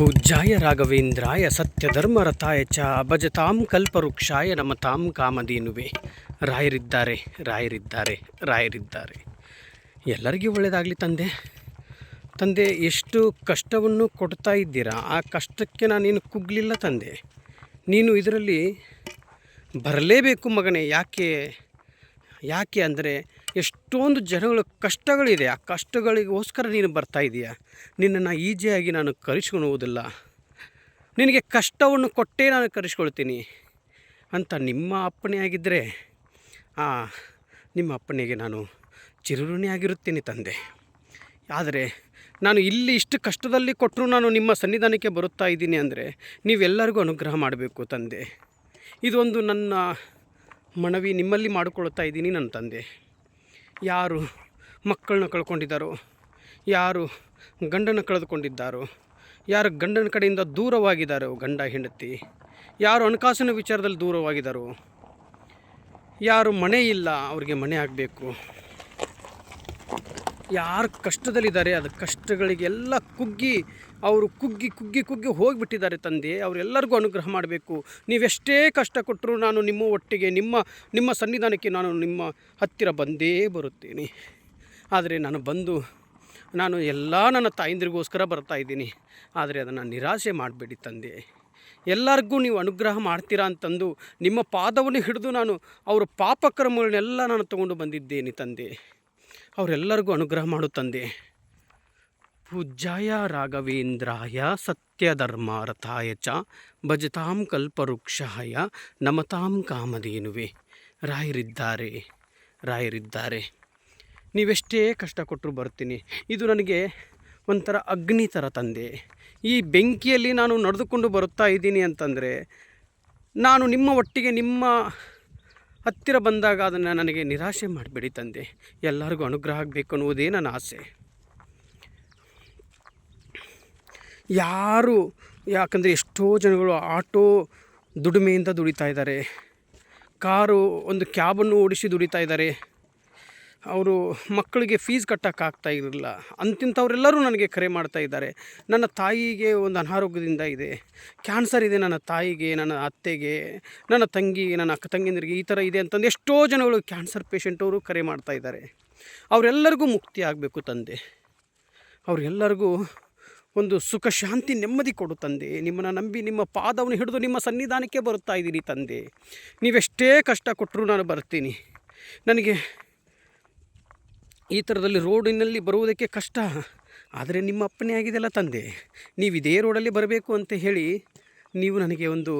ಪೂಜ್ಯಾಯ ರಾಘವೇಂದ್ರಾಯ ಸತ್ಯಧರ್ಮರಥಾಯ ಚ ಭಜತಾಂ ಕಲ್ಪವೃಕ್ಷಾಯ ನಮತಾಂ ಕಾಮಧೇನುವೆ. ರಾಯರಿದ್ದಾರೆ ರಾಯರಿದ್ದಾರೆ ರಾಯರಿದ್ದಾರೆ. ಎಲ್ಲರಿಗೂ ಒಳ್ಳೆಯದಾಗಲಿ ತಂದೆ. ತಂದೆ, ಎಷ್ಟು ಕಷ್ಟವನ್ನು ಕೊಡ್ತಾ ಇದ್ದೀರಾ? ಆ ಕಷ್ಟಕ್ಕೆ ನಾನೇನು ಕುಗ್ಲಿಲ್ಲ ತಂದೆ. ನೀನು ಇದರಲ್ಲಿ ಬರಲೇಬೇಕು ಮಗನೇ. ಯಾಕೆ ಯಾಕೆ ಅಂದರೆ ಎಷ್ಟೊಂದು ಜನಗಳ ಕಷ್ಟಗಳಿದೆ. ಆ ಕಷ್ಟಗಳಿಗೋಸ್ಕರ ನೀನು ಬರ್ತಾ ಇದೀಯಾ. ನಿನ್ನನ್ನು ಈಜಿಯಾಗಿ ನಾನು ಕರೆಸ್ಕೊಳ್ಳುವುದಿಲ್ಲ ನಿನಗೆ ಕಷ್ಟವನ್ನು ಕೊಟ್ಟೇ ನಾನು ಕರೆಸ್ಕೊಳ್ತೀನಿ ಅಂತ ನಿಮ್ಮ ಅಪ್ಪಣೆಯಾಗಿದ್ದರೆ ಆ, ನಿಮ್ಮ ಅಪ್ಪಣೆಗೆ ನಾನು ಚಿರಋಣಿಯಾಗಿರುತ್ತೇನೆ ತಂದೆ. ಆದರೆ ನಾನು ಇಲ್ಲಿ ಇಷ್ಟು ಕಷ್ಟದಲ್ಲಿ ಕೊಟ್ಟರು ನಾನು ನಿಮ್ಮ ಸನ್ನಿಧಾನಕ್ಕೆ ಬರುತ್ತಾ ಇದ್ದೀನಿ ಅಂದರೆ ನೀವೆಲ್ಲರಿಗೂ ಅನುಗ್ರಹ ಮಾಡಬೇಕು ತಂದೆ. ಇದೊಂದು ನನ್ನ ಮನವಿ ನಿಮ್ಮಲ್ಲಿ ಮಾಡಿಕೊಳ್ತಾ ಇದ್ದೀನಿ ನನ್ನ ತಂದೆ. ಯಾರು ಮಕ್ಕಳನ್ನ ಕಳ್ಕೊಂಡಿದ್ದಾರೋ? ಯಾರು ಗಂಡನ ಕಳೆದುಕೊಂಡಿದ್ದಾರೋ? ಯಾರು ಗಂಡನ ಕಡೆಯಿಂದ ದೂರವಾಗಿದ್ದಾರೋ ಗಂಡ, ಹೆಂಡತಿ? ಯಾರು ಹಣಕಾಸಿನ ವಿಚಾರದಲ್ಲಿ ದೂರವಾಗಿದ್ದಾರೋ? ಯಾರು ಮನೆ ಇಲ್ಲ, ಅವ್ರಿಗೆ ಮನೆ ಆಗಬೇಕು? ಯಾರು ಕಷ್ಟದಲ್ಲಿದ್ದಾರೆ, ಅದು ಕಷ್ಟಗಳಿಗೆಲ್ಲ ಕುಗ್ಗಿ, ಅವರು ಕುಗ್ಗಿ ಕುಗ್ಗಿ ಕುಗ್ಗಿ ಹೋಗಿಬಿಟ್ಟಿದ್ದಾರೆ ತಂದೆ. ಅವರೆಲ್ಲರಿಗೂ ಅನುಗ್ರಹ ಮಾಡಬೇಕು. ನೀವೆಷ್ಟೇ ಕಷ್ಟ ಕೊಟ್ಟರು ನಾನು ನಿಮ್ಮ ಒಟ್ಟಿಗೆ, ನಿಮ್ಮ ನಿಮ್ಮ ಸನ್ನಿಧಾನಕ್ಕೆ ನಾನು ನಿಮ್ಮ ಹತ್ತಿರ ಬಂದೇ ಬರುತ್ತೇನೆ. ಆದರೆ ನಾನು ಬಂದು, ನಾನು ಎಲ್ಲ ನನ್ನ ತಾಯಂದಿರಿಗೋಸ್ಕರ ಬರ್ತಾ ಇದ್ದೀನಿ. ಆದರೆ ಅದನ್ನು ನಿರಾಸೆ ಮಾಡಬೇಡಿ ತಂದೆ. ಎಲ್ಲರಿಗೂ ನೀವು ಅನುಗ್ರಹ ಮಾಡ್ತೀರಾ ಅಂತಂದು ನಿಮ್ಮ ಪಾದವನ್ನು ಹಿಡಿದು ನಾನು ಅವರ ಪಾಪಕ್ರಮಗಳನ್ನೆಲ್ಲ ನಾನು ತಗೊಂಡು ಬಂದಿದ್ದೇನೆ ತಂದೆ. ಅವರೆಲ್ಲರಿಗೂ ಅನುಗ್ರಹ ಮಾಡು ತಂದೆ. ಪೂಜ್ಯಾಯ ರಾಘವೇಂದ್ರಾಯ ಸತ್ಯಧರ್ಮಾರ್ಥಾಯ ಚ ಭಜತಾಂ ಕಲ್ಪವೃಕ್ಷಾಯ ನಮತಾಂ ಕಾಮಧೇನುವೆ. ರಾಯರಿದ್ದಾರೆ ರಾಯರಿದ್ದಾರೆ. ನೀವೆಷ್ಟೇ ಕಷ್ಟ ಕೊಟ್ಟರು ಬರ್ತೀನಿ. ಇದು ನನಗೆ ಒಂಥರ ಅಗ್ನಿ ಥರ ತಂದೆ. ಈ ಬೆಂಕಿಯಲ್ಲಿ ನಾನು ನಡೆದುಕೊಂಡು ಬರುತ್ತಾ ಇದ್ದೀನಿ ಅಂತಂದರೆ, ನಾನು ನಿಮ್ಮ ಒಟ್ಟಿಗೆ ನಿಮ್ಮ ಹತ್ತಿರ ಬಂದಾಗ ಅದನ್ನು ನನಗೆ ನಿರಾಶೆ ಮಾಡಿಬಿಡಿ ತಂದೆ. ಎಲ್ಲರಿಗೂ ಅನುಗ್ರಹ ಆಗಬೇಕು ಅನ್ನುವುದೇ ನನ್ನ ಆಸೆ. ಯಾರು, ಯಾಕಂದರೆ ಎಷ್ಟೋ ಜನಗಳು ಆಟೋ ದುಡಿಮೆಯಿಂದ ದುಡಿತಾ ಇದ್ದಾರೆ. ಕಾರು ಒಂದು ಕ್ಯಾಬನ್ನು ಓಡಿಸಿ ದುಡಿತಾ ಇದ್ದಾರೆ. ಅವರು ಮಕ್ಕಳಿಗೆ ಫೀಸ್ ಕಟ್ಟೋಕ್ಕಾಗ್ತಾ ಇರಲಿಲ್ಲ. ಅಂತಿಂಥವರೆಲ್ಲರೂ ನನಗೆ ಕರೆ ಮಾಡ್ತಾ ಇದ್ದಾರೆ. ನನ್ನ ತಾಯಿಗೆ ಒಂದು ಅನಾರೋಗ್ಯದಿಂದ ಇದೆ. ಕ್ಯಾನ್ಸರ್ ಇದೆ ನನ್ನ ತಾಯಿಗೆ, ನನ್ನ ಅತ್ತೆಗೆ, ನನ್ನ ತಂಗಿಗೆ, ನನ್ನ ಅಕ್ಕ ತಂಗಿಯಂದಿರಿಗೆ ಈ ಥರ ಇದೆ ಅಂತಂದು ಎಷ್ಟೋ ಜನಗಳು ಕ್ಯಾನ್ಸರ್ ಪೇಷೆಂಟವರು ಕರೆ ಮಾಡ್ತಾ ಇದ್ದಾರೆ. ಅವರೆಲ್ಲರಿಗೂ ಮುಕ್ತಿ ಆಗಬೇಕು ತಂದೆ. ಅವರೆಲ್ಲರಿಗೂ ಒಂದು ಸುಖ, ಶಾಂತಿ, ನೆಮ್ಮದಿ ಕೊಡು ತಂದೆ. ನಿಮ್ಮನ್ನು ನಂಬಿ ನಿಮ್ಮ ಪಾದವನ್ನು ಹಿಡಿದು ನಿಮ್ಮ ಸನ್ನಿಧಾನಕ್ಕೆ ಬರುತ್ತಾ ಇದ್ದೀನಿ ತಂದೆ. ನೀವೆಷ್ಟೇ ಕಷ್ಟ ಕೊಟ್ಟರು ನಾನು ಬರ್ತೀನಿ. ನನಗೆ ಈ ಥರದಲ್ಲಿ ರೋಡಿನಲ್ಲಿ ಬರುವುದಕ್ಕೆ ಕಷ್ಟ. ಆದರೆ ನಿಮ್ಮ ಅಪ್ಪನೇ ಆಗಿದೆಲ್ಲ ತಂದೆ. ನೀವು ಇದೇ ರೋಡಲ್ಲಿ ಬರಬೇಕು ಅಂತ ಹೇಳಿ ನೀವು ನನಗೆ ಒಂದು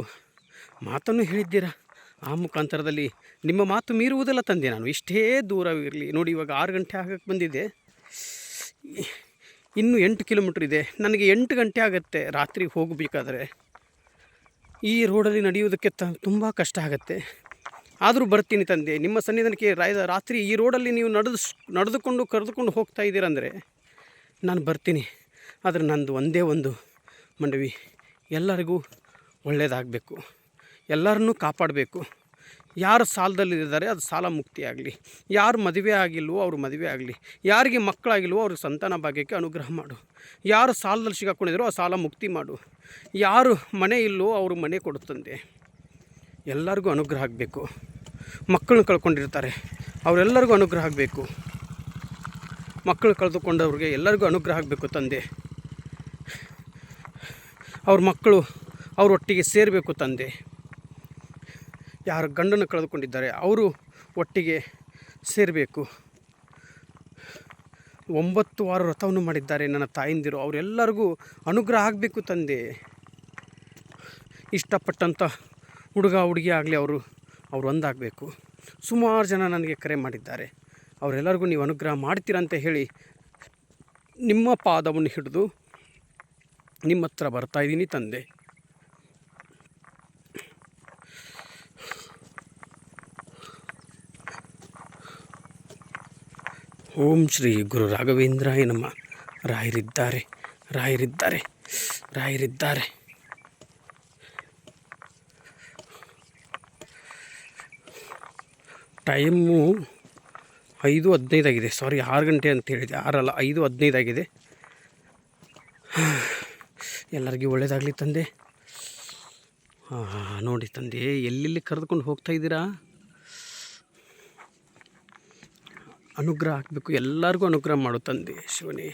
ಮಾತನ್ನು ಹೇಳಿದ್ದೀರಾ? ಆ ಮುಖಾಂತರದಲ್ಲಿ ನಿಮ್ಮ ಮಾತು ಮೀರುವುದಲ್ಲ ತಂದೆ. ನಾನು ಇಷ್ಟೇ ದೂರವಿರಲಿ. ನೋಡಿ, ಇವಾಗ ಆರು ಗಂಟೆ ಆಗಕ್ಕೆ ಬಂದಿದೆ. ಇನ್ನೂ ಎಂಟು ಕಿಲೋಮೀಟ್ರ್ ಇದೆ. ನನಗೆ ಎಂಟು ಗಂಟೆ ಆಗುತ್ತೆ ರಾತ್ರಿ ಹೋಗಬೇಕಾದ್ರೆ. ಈ ರೋಡಲ್ಲಿ ನಡೆಯುವುದಕ್ಕೆ ತುಂಬ ಕಷ್ಟ ಆಗುತ್ತೆ. ಆದರೂ ಬರ್ತೀನಿ ತಂದೆ. ನಿಮ್ಮ ಸನ್ನಿಧಾನಕ್ಕೆ ರಾಯ ರಾತ್ರಿ ಈ ರೋಡಲ್ಲಿ ನೀವು ನಡೆದು ನಡೆದುಕೊಂಡು ಕರೆದುಕೊಂಡು ಹೋಗ್ತಾ ಇದ್ದೀರಂದರೆ ನಾನು ಬರ್ತೀನಿ. ಆದರೆ ನಂದು ಒಂದೇ ಒಂದು ಮಂಡವಿ. ಎಲ್ಲರಿಗೂ ಒಳ್ಳೆಯದಾಗಬೇಕು. ಎಲ್ಲರನ್ನೂ ಕಾಪಾಡಬೇಕು. ಯಾರು ಸಾಲದಲ್ಲಿದ್ದಾರೆ ಅದು ಸಾಲ ಮುಕ್ತಿ ಆಗಲಿ. ಯಾರು ಮದುವೆ ಆಗಿಲ್ವೋ ಅವರು ಮದುವೆ ಆಗಲಿ. ಯಾರಿಗೆ ಮಕ್ಕಳಾಗಿಲ್ವೋ ಅವ್ರಿಗೆ ಸಂತಾನ ಭಾಗ್ಯಕ್ಕೆ ಅನುಗ್ರಹ ಮಾಡು. ಯಾರು ಸಾಲದಲ್ಲಿ ಸಿಗಾಕೊಂಡಿದ್ರೋ ಆ ಸಾಲ ಮುಕ್ತಿ ಮಾಡು. ಯಾರು ಮನೆ ಇಲ್ಲವೋ ಅವರು ಮನೆ ಕೊಡುತ್ತಂದೆ ಎಲ್ಲರಿಗೂ ಅನುಗ್ರಹ ಆಗಬೇಕು. ಮಕ್ಕಳನ್ನ ಕಳ್ಕೊಂಡಿರ್ತಾರೆ. ಅವರೆಲ್ಲರಿಗೂ ಅನುಗ್ರಹ ಆಗಬೇಕು. ಮಕ್ಕಳು ಕಳೆದುಕೊಂಡವ್ರಿಗೆ ಎಲ್ಲರಿಗೂ ಅನುಗ್ರಹ ಆಗಬೇಕು ತಂದೆ. ಅವ್ರ ಮಕ್ಕಳು ಅವರೊಟ್ಟಿಗೆ ಸೇರಬೇಕು ತಂದೆ. ಯಾರು ಗಂಡನ್ನು ಕಳೆದುಕೊಂಡಿದ್ದಾರೆ ಅವರು ಒಟ್ಟಿಗೆ ಸೇರಬೇಕು. ಒಂಬತ್ತು ವಾರ ವ್ರತವನ್ನು ಮಾಡಿದ್ದಾರೆ ನನ್ನ ತಾಯಂದಿರು. ಅವರೆಲ್ಲರಿಗೂ ಅನುಗ್ರಹ ಆಗಬೇಕು ತಂದೆ. ಇಷ್ಟಪಟ್ಟಂಥ ಹುಡುಗ ಹುಡುಗಿ ಆಗಲಿ ಅವರು ಅವರು ಒಂದಾಗಬೇಕು. ಸುಮಾರು ಜನ ನನಗೆ ಕರೆ ಮಾಡಿದ್ದಾರೆ. ಅವರೆಲ್ಲರಿಗೂ ನೀವು ಅನುಗ್ರಹ ಮಾಡ್ತೀರಂತ ಹೇಳಿ ನಿಮ್ಮ ಪಾದವನ್ನು ಹಿಡಿದು ನಿಮ್ಮ ಹತ್ರ ಬರ್ತಾಯಿದ್ದೀನಿ ತಂದೆ. ಓಂ ಶ್ರೀ ಗುರು ರಾಘವೇಂದ್ರಾಯ ನಮ್ಮ ರಾಯರಿದ್ದಾರೆ ರಾಯರಿದ್ದಾರೆ ರಾಯರಿದ್ದಾರೆ. ಟೈಮು ಐದು ಹದಿನೈದಾಗಿದೆ. ಸಾರಿ, ಆರು ಗಂಟೆ ಅಂತ ಹೇಳಿದೆ. ಆರಲ್ಲ, ಐದು ಹದಿನೈದಾಗಿದೆ. ಎಲ್ಲರಿಗೂ ಒಳ್ಳೆಯದಾಗಲಿ ತಂದೆ. ಹಾಂ ನೋಡಿ ತಂದೆ, ಎಲ್ಲೆಲ್ಲಿ ಕರೆದುಕೊಂಡು ಹೋಗ್ತಾ ಇದ್ದೀರಾ? ಅನುಗ್ರಹ ಆಗಬೇಕು ಎಲ್ಲರಿಗೂ ಅನುಗ್ರಹ ಮಾಡು ತಂದೆ, ಶಿವನೇ.